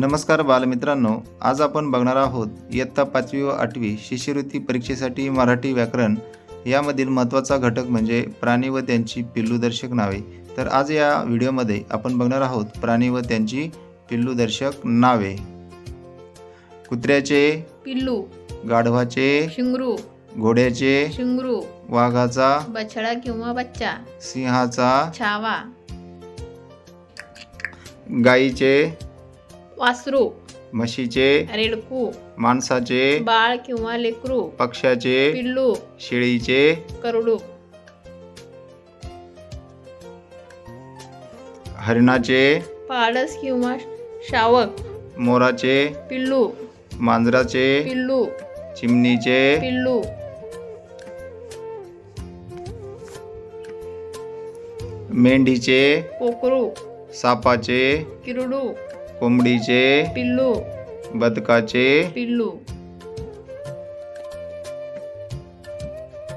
नमस्कार बालमित्रांनो आज आपण बघणार आहोत इयत्ता पाचवी व आठवी शिष्यवृत्ती परीक्षेसाठी मराठी व्याकरण यामधील महत्त्वाचा घटक म्हणजे प्राणी व त्यांची पिल्लूदर्शक नावे. तर आज या व्हिडिओमध्ये आपण बघणार आहोत प्राणी व त्यांची पिल्लूदर्शक नावे. कुत्र्याचे पिल्लू गाढवाचे शिंगरू घोड्याचे शिंगरू वाघाचा बछडा किंवा बच्चा सिंहाचा छावा गाईचे वासरू म्हशीचे रेडकू माणसाचे बाळ किंवा लेकरू पक्ष्याचे पिल्लू शेळीचे करडू. हरिणाचे पाडस किंवा शावक मोराचे पिल्लू मांजराचे पिल्लू चिमणीचे पिल्लू. मेंढीचे कोकरू सापाचे किरडू. कोंबडीचे पिल्लू. बदकाचे पिल्लू.